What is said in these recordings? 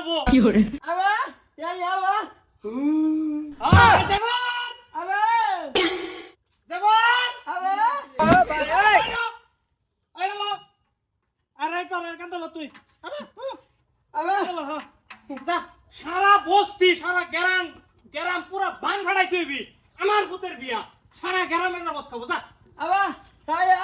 যাব। Fiore, আবা ইয়া ইয়া আবা আয়, দেবর আবা দেবর আবা আয় লো আরে কর? এর কান্দলো তুই আবে আবা চলো হ্যাঁ সারা বস্তি সারা গ্রাম গ্রাম পুরা বান ভাড়াই তুইবি আমার পুতের বিয়া সারা গ্রামে যাবত খাব যা আবা ইয়া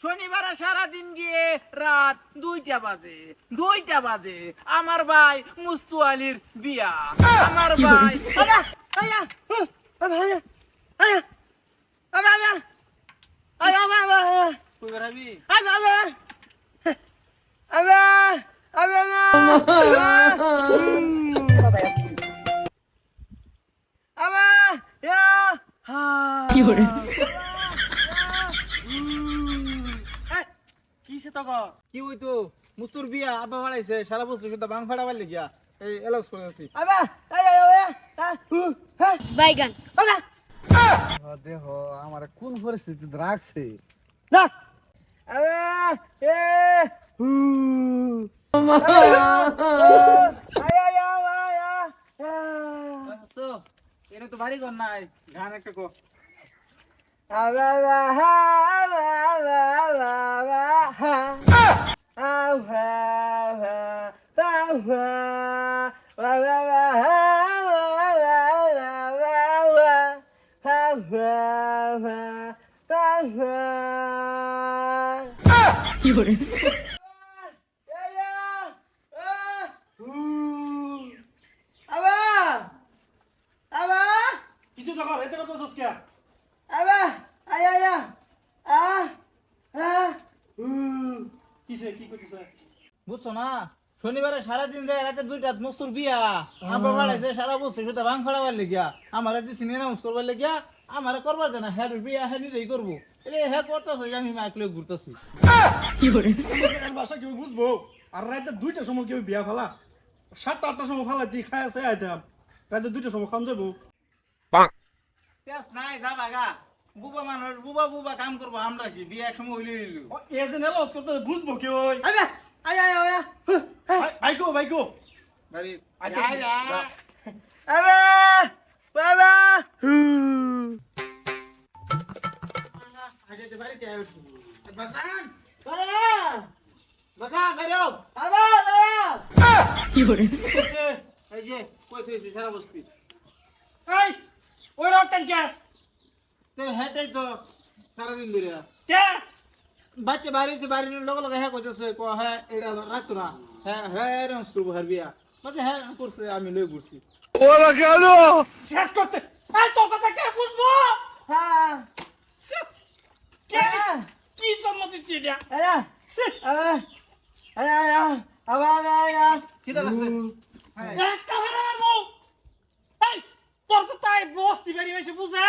শনিবারে সারা দিন গিয়ে রাত দুইটা বাজে দুইটা বাজে আমার ভাই মুস্তু আলীর বিয়া আমার ভাই আয়া আয়া আবা আয়া আয়া আবা আবা আয়া আবা আবা কই বেরাবি আবা আবা আবা আবা আবা ইয়া হা Fiore, কিসে তক কি হইতো? মুস্তুর বিয়া আব্বা ফাড়াইছে সারা বছর শুধু বাং ফাড়া পারলে গিয়া। এই এলাউস করে আছি। আবা এই এই ওয়া হ্যাঁ বাইগান। আবা দেহ আমার কোন পরিস্থিতিতে রাখছে? না। আবা এ হু। আয় আয় আয় আয় তো এনে তো ভারী কর নাই। গান একটা কো। আবা আবা হা আবা আবা আবা আবা হা আবা আবা আবা আবা আবা হা আবা আবা আবা আবা আবা আবা Fiore, আবা আবা কিছু তো কর এতে কত বসস কে আবা আয় আয় আ আ কিসে কি বুঝছ না? শনিবারে সারাদিন যায় রাতে দুইটা মস্তুর বিয়া। আমার বাড়াইছে সারা বছর শুধু ভাঙ ফাড়াবার লেগিয়া। আমার দিছি অ্যানাউন্স করবার লেগিয়া। আমার করবার দেনা হ্যাঁ বিয়া হ্যাঁ নিজেই করব। এলে হ্যাঁ করতেছে আমি মাইক লই ঘুরতেছি। Fiore, বাসা কেউ বুঝব? আর রাতে দুইটার সময় কেউ বিয়া ফেলা? সাতটা আটটার সময় ফেলা দিয়ে খাই আছে আইতাম। রাতে দুইটার সময় খান যাব পেঁয়াজ নাই যা বাগা। বুবা মানুষ বুবা বুবা কাম করব আমরা কি? বিয়া এক সময় হইলে হইল এ যে নেলস করতে বুঝব কেউ ওই? আবে আয় আয় আয় ভাইকো ভাইকো বাড়ি আয় যা। আয় আবে বাবা আগে বাড়িতে আয় বাসান বাবা। বাসান বাইরো বাবা বাবা। Fiore, এই যে কই তুই সারা বস্তি। এই ওই কে তো হেটাই তো সারাদিন ধরে। কে? বাচ্চা বাড়ির হ্যাঁ করতেছে ক হ্যাঁ এটা রাখতো না। হ্যাঁ হ্যাঁ হ্যাঁ করছে আমি লই ঘুরছি। শেষ করতে এই তোর কথা কে বুঝব? হ্যাঁ। কে? কি জন্ম দিচ্ছি এটা? আবার কি লাগছে একটা বেড়ে মারবো। এই তোর কথা বস্তি বেরিয়ে এসে বুঝে?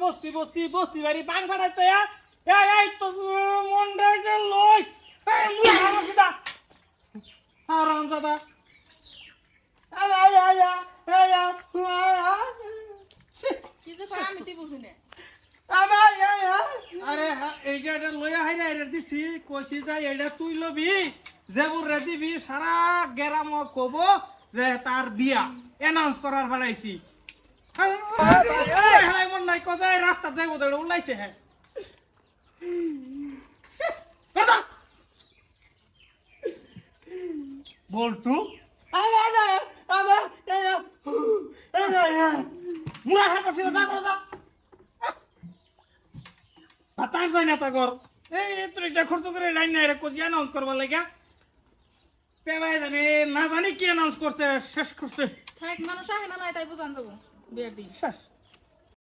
বস্তি বস্তি বস্তি বাড়ি বাং ফাড়াই তো মন রাইছে লই। আমার আরাম দাদা আয়া আরে এই যে এটা লইয়া হাই না এটা দিছি কইছি যাই এটা তুই লবি যেবুর রে দিবি সারা গেরাম কব যে তার বিয়া এনাউন্স করার ফেলাইছি মন নাই কজাই রাস্তা যাইব হ্যাঁ হাত ফিরে যা করে যা বাতাস যায় না তা কর এই তোর এটা খরচ করে লাইন নাই রে কোজি অ্যানাউন্স করবার লাগে? পেবাই জানে না জানি কি অ্যানাউন্স করছে শেষ করছে। থাক মানুষ আহে না নাই তাই বুঝান যাব। বিয়ের দিন। শেষ।